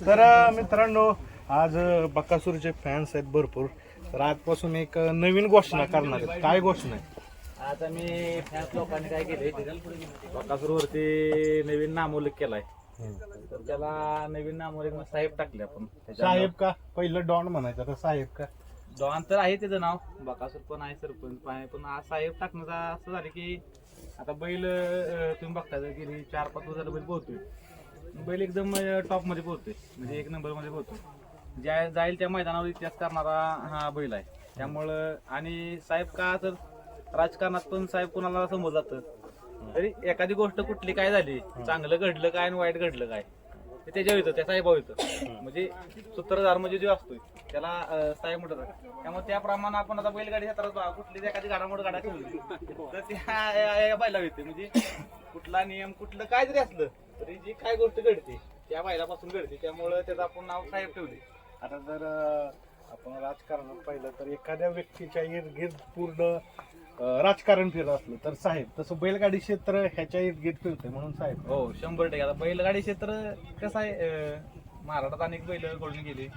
तर मित्रांनो आज अ, बकासूरचे फॅन्स आहेत भरपूर. तर आजपासून एक नवीन घोषणा करणार आहेत. काय घोषणा आहे? आज आम्ही फॅन्स लोकांनी काय केले बकासूरवरती नवीन नामोल्लेख केलाय. तर त्याला नवीन मग साहेब टाकले आपण. त्याच्या साहेब का? पहिलं डॉन म्हणायचं आता साहेब का? डॉन तर आहे त्याचं नाव. बकासूर पण आहे सरपंच पण आहे. पण आज साहेब टाकण्याचा असं झालं की आता बैल अं, तुम्ही बघता जर गेली चार पाच वर्षाला बैल पोहतोय. बैल एकदम टॉपमध्ये पोहतोय. म्हणजे एक नंबरमध्ये पोहतोय. ज्या जाईल त्या मैदानावर इतिहास करणारा हा बैल आहे. त्यामुळं आणि साहेब का तर राजकारणात पण साहेब कोणाला समोर जातं तरी एखादी गोष्ट कुठली काय झाली चांगलं घडलं काय आणि वाईट घडलं काय? ते त्याच्यावर येतं त्या साहेबावर येतं म्हणजे सूत्रधार म्हणजे जो असतोय त्याला साहेब म्हणतात त्यामुळे त्याप्रमाणे आपण आता बैलगाडी क्षेत्रात कुठली एखादी घडामोड गाडा ठेवली तर त्या बैला येते म्हणजे कुठला नियम कुठलं काय जरी असलं तरी जी काय गोष्ट घडते त्या बैलापासून घडते. त्यामुळं त्याचं आपण नाव साहेब ठेवले. आता जर आपण राजकारणात पाहिलं तर एखाद्या व्यक्तीच्या इर्गिर्द पूर्ण राजकारण फिरत असलं तर साहेब तसं बैलगाडी क्षेत्र ह्याच्या इर्गिर्द फिरतंय म्हणून साहेब. हो शंभर टक्के. आता बैलगाडी क्षेत्र कसं आहे? अं, महाराष्ट्रात अनेक बैल घडून गेले.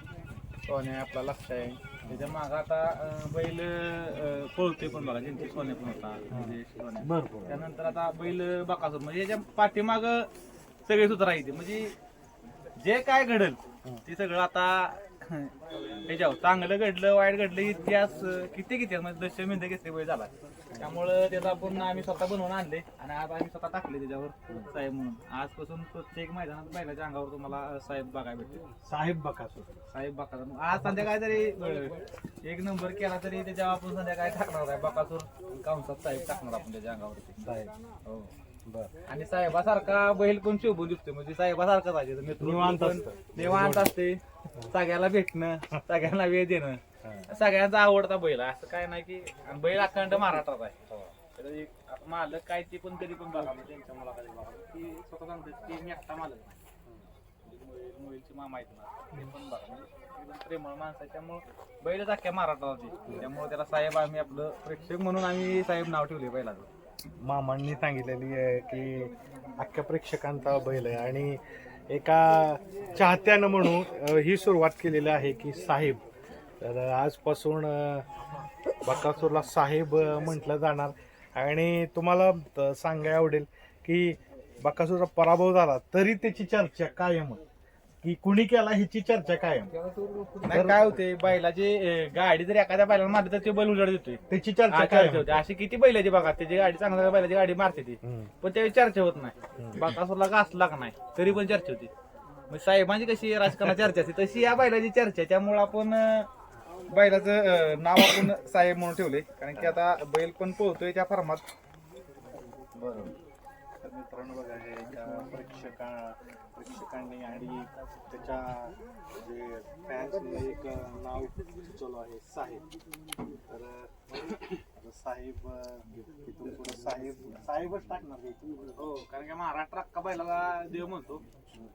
सोने आपला लक्ष आहे. त्याच्या मागं आता अं, बैल अं, पळतोय पण बघा. ज्यांची सोने पण होता. म्हणजे सोन्या. भरपूर त्यानंतर आता बैल बकासूर. म्हणजे याच्या पाठीमाग सगळे सूत्र आहे म्हणजे जे काय घडल ते सगळं आता ह्याच्यावर चांगलं घडलं वाईट घडलं इतिहास किती किती म्हणजे दशे मिनिटं घेतले बैल झाला. त्यामुळं त्याचा आपण आम्ही स्वतः बनवून आणले आणि आज आम्ही स्वतः टाकले त्याच्यावर साहेब म्हणून. आजपासून प्रत्येक मैदानात बैलाच्या अंगावर तुम्हाला साहेब बघायला भेटतील. साहेब बकासूर साहेब बकासूर आज संध्याकाळी अं, एक नंबर केला तरी त्याच्यावर आपण संध्याकाळी टाकणार आहे. बकासूर कंसात साहेब टाकणार आपण त्याच्या अंगावरती. साहेब. हो. आणि साहेबासारखा बैल पण शोभून दिसतो म्हणजे साहेबासारखा पाहिजे निवांत असतं. निवांत असते. सगळ्याला भेटणं सगळ्यांना वेळ देणं. सगळ्यांचा आवडता बैल आहे. असं काय नाही की आणि बैल अखंड महाराष्ट्रात आहे. तर एक मालक काय ते पण कधी पण बघा. म्हणजे त्यांच्या मुलाखती बघा. की स्वतः सांगतात की मी एकटा मालक नाही. मोबाईल- मोबाईलची मामा आहेत ना ते पण बघा. म्हणजे एकदम प्रेमळ माणसं आहे त्यामुळं बैलच अख्ख्या महाराष्ट्रात. त्यामुळे त्याला साहेब आम्ही आपलं प्रेक्षक म्हणून आम्ही साहेब नाव ठेवले बैलाचं. मामांनी सांगितलेली आहे की अख्ख्या प्रेक्षकांचा बैल आहे. आणि एका चाहत्यानं म्हणून ही सुरुवात केलेली आहे की साहेब. तर आजपासून बकासूरला साहेब म्हटलं जाणार. आणि तुम्हाला सांगायला आवडेल की बकासूरचा पराभव झाला तरी त्याची चर्चा कायम की कुणी केला ह्याची चर्चा कायम? नाही काय होते बैलाची अं, गाडी जर एखाद्या बैलाला मारली तर ते बैल उजाड देतोय त्याची चर्चा कायम. होते. अशी किती बैलाची बघा त्याची गाडी चांगल्या बैलाची गाडी मारते ती. हम्म. पण त्यावेळी चर्चा होत नाही. बाकासूरला घासला का नाही तरी पण चर्चा होती. मग साहेबांची कशी राजकारणात चर्चा असते तशी या बैलाची चर्चा आहे. त्यामुळे आपण अं, बैलाचं अं, नाव आपण साहेब म्हणून ठेवले कारण की आता बैल पण पोहतोय त्या फॉर्मात. तर मित्रांनो बघा हे प्रेक्षका प्रेक्षकांनी आणि त्याच्या जे फॅन्सने एक नाव सुचवलं आहे साहेब. तर साहेब इथून पुढे साहेब साहेबच टाकणार हो कारण की महाराष्ट्र अख्खा बैलाला देव म्हणतो.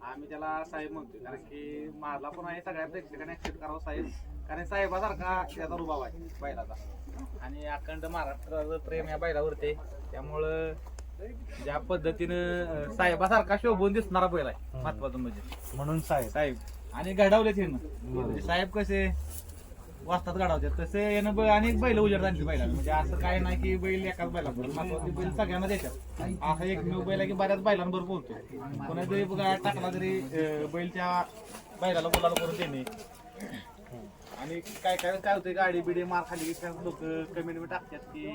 आम्ही त्याला साहेब म्हणतो कारण की माझा पण आहे सगळ्या प्रेक्षकांनी ऍक्सेप्ट करावं साहेब. कारण साहेबासारखा त्याचा रुबाब आहे बैलाचा. आणि अखंड महाराष्ट्राचं प्रेम या बैलावरती त्यामुळं ज्या पद्धतीनं साहेबासारखा शोभून दिसणारा बैल आहे महत्वाचं म्हणजे. म्हणून साहेब. साहेब आणि घडवले ते म्हणजे साहेब कसे वाजतात घडवतात. तसे यानं ब- अनेक बैल उजेड आणली बैलाला म्हणजे असं काय नाही की बैल एकाच बैला महत्त्वाचे बैल सगळ्यांना देतात. असा एक बैल आहे की बऱ्याच बैलांबरोबर बोलतो कोणा जरी बघा टाकला तरी अं, बैल त्या बैलाला बोलायला करून देणे. आणि काय काय काय होते गाडी बिडी मार खाली लोक कमेंट बी टाकतात की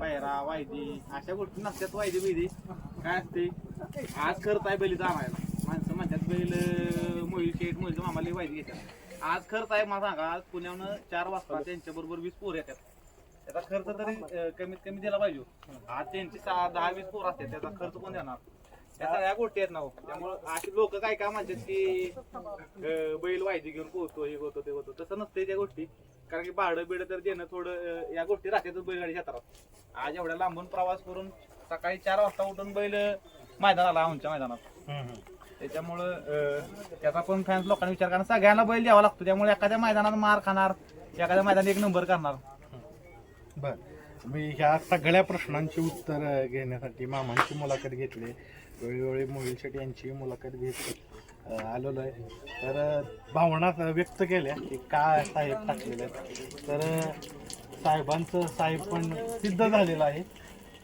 पैरा वायदी अशा गोष्टी नसतात वायदी बिदी काय असते आज खर्च आहे बैलीचा आणायला माणसं म्हणतात बैल मोहिल शेठ मोहिल मामाला वायदी घेतात. आज खर्च आहे मला सांगा आज पुण्याहून चार वाजता त्यांच्या बरोबर वीस पोर येतात. त्याचा खर्च तरी कमीत कमी दिला पाहिजे. आज त्यांची सहा दहा वीस पोर असतात. त्याचा खर्च कोण देणार? त्या सगळ्या गोष्टी आहेत ना हो. त्यामुळं अशी लोक काय काय म्हणतात की अं, बैल वायदी घेऊन पोहतो हे होतो ते होतो. तसं नसते त्या गोष्टी. कारण की भाडं बिडं तर देणं थोडं अं, या गोष्टी राहतात बैलगाडी क्षेत्रात. आज एवढ्या लांबून प्रवास करून सकाळी चार वाजता उठून बैल मैदानाला आमच्या मैदानात. त्याच्यामुळं अं, त्याचा पण फॅन्स लोकांना विचार करणार. सगळ्यांना बैल द्यावा लागतो. त्यामुळे एखाद्या मैदानात मार खाणार एखाद्या मैदानात एक नंबर करणार. बर. मी ह्या सगळ्या प्रश्नांची उत्तर घेण्यासाठी मामांची मुलाखत घेतली. वेळोवेळी मोहिल शेट्टी यांची मुलाखत घेत आलेलो आहे तर भावना व्यक्त केल्या की का साहेब टाकलेले आहेत. तर साहेबांचं साहेब पण सिद्ध झालेलं आहे.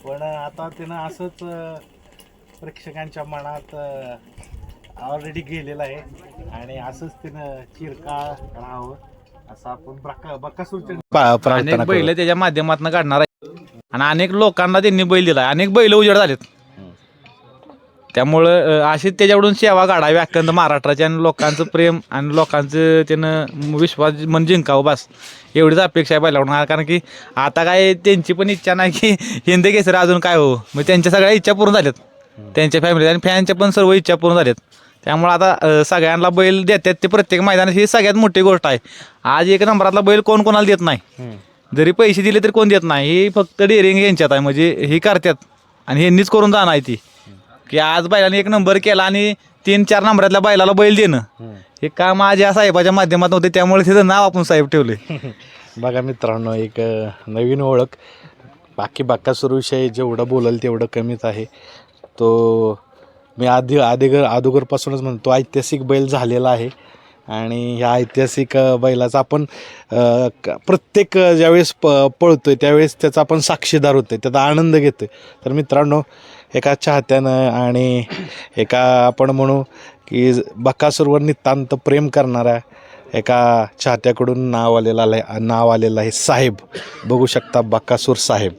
पण आता त्यानं असंच प्रेक्षकांच्या मनात ऑलरेडी गेलेलं आहे. आणि असंच त्यानं चिरकाळ राहावं असं आपण बका बकासूरच्या अनेक बैल त्याच्या माध्यमातून काढणार आहे. आणि अनेक लोकांना त्यांनी बैल दिला अनेक बैल उजेड झालेत. त्यामुळं अं, अशीच त्याच्याकडून सेवा काढावी अखंड महाराष्ट्राच्या आणि लोकांचं प्रेम आणि लोकांचं त्यानं विश्वास मन जिंकावं बस. एवढीच अपेक्षा आहे बैलाकडून कारण की आता काय त्यांची पण इच्छा नाही की हिंद केसर अजून काय हो. मग त्यांच्या सगळ्या इच्छा पूर्ण झाल्यात. त्यांच्या फॅमिली आणि फॅनच्या पण सर्व इच्छा पूर्ण झाल्यात. त्यामुळे आता सगळ्यांना बैल देतात ते प्रत्येक मैदानात. ही सगळ्यात मोठी गोष्ट आहे. आज एक नंबरातला बैल कोण कोणाला देत नाही. जरी पैसे दिले तरी कोण देत नाही. ही फक्त डेअरिंग यांच्यात आहे. म्हणजे ही करतात. आणि ह्यांनीच करून जाणार आहे ती. की आज बैलाने एक नंबर केला आणि तीन चार नंबरातल्या बैलाला बैल देणं. हे काम आज या साहेबाच्या माध्यमात होते त्यामुळे तिथं नाव आपण साहेब ठेवले बघा मित्रांनो एक अ, नवीन ओळख. बाकी बाकासूरविषयी जेवढं बोलल तेवढं कमीच आहे. तो मी आधी अगोदर अगोदरपासूनच म्हणतो ऐतिहासिक बैल झालेला आहे. आणि ह्या ऐतिहासिक बैलाचा आपण अ, क- प्रत्येक ज्यावेळेस प पळतोय त्यावेळेस त्याचा आपण साक्षीदार होतोय त्याचा आनंद घेतोय. तर मित्रांनो एका चाहत्यानं आणि एका आपण म्हणू की बकासूरवर नितांत प्रेम करणाऱ्या एका चाहत्याकडून नाव आलेलं आहे नाव आलेलं आहे साहेब. बघू शकता बकासूर साहेब.